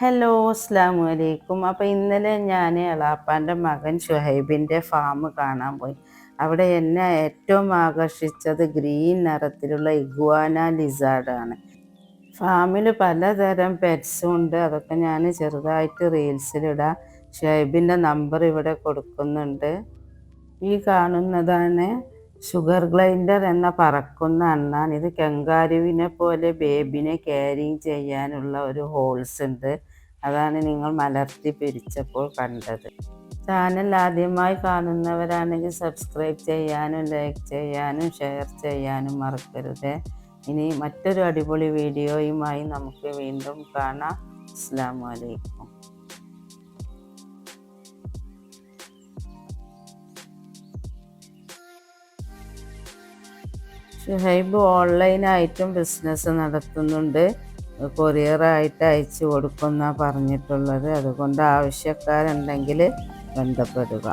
Hello അസ്സാം വലൈക്കും അപ്പോൾ ഇന്നലെ ഞാൻ എളാപ്പാന്റെ മകൻ ഷുഹൈബിന്റെ ഫാം കാണാൻ പോയി. അവിടെ എന്നെ ഏറ്റവും ആകർഷിച്ചത് ഗ്രീൻ നിറത്തിലുള്ള ഇഗ്വാന ലിസാർഡാണ് ഫാമിൽ പലതരം പെറ്റ്സും ഉണ്ട്. അതൊക്കെ ഞാൻ ചെറുതായിട്ട് റീൽസിലിടാം ഷുഹൈബിന്റെ നമ്പർ ഇവിടെ കൊടുക്കുന്നുണ്ട്. ഈ കാണുന്നതാണ് ഷുഗർ ഗ്ലൈൻഡർ എന്ന പറക്കുന്ന അണ്ണാൻ ഇത് കെങ്കാരുവിനെ പോലെ ബേബിനെ ക്യാരിങ് ചെയ്യാനുള്ള ഒരു ഹോൾസ് ഉണ്ട്. അതാണ് നിങ്ങൾ മലർത്തി പിരിച്ചപ്പോൾ കണ്ടത്. ചാനൽ ആദ്യമായി കാണുന്നവരാണെങ്കിൽ സബ്സ്ക്രൈബ് ചെയ്യാനും ലൈക്ക് ചെയ്യാനും ഷെയർ ചെയ്യാനും മറക്കരുത്. ഇനി മറ്റൊരു അടിപൊളി വീഡിയോയുമായി നമുക്ക് വീണ്ടും കാണാം. അസ്സാം വലൈക്കും ഷുഹൈബ് ഓൺലൈനായിട്ടും ബിസിനസ് നടത്തുന്നുണ്ട്. കൊറിയറായിട്ട് അയച്ചു കൊടുക്കുന്ന പറഞ്ഞിട്ടുള്ളത്. അതുകൊണ്ട് ആവശ്യക്കാരുണ്ടെങ്കിൽ ബന്ധപ്പെടുക.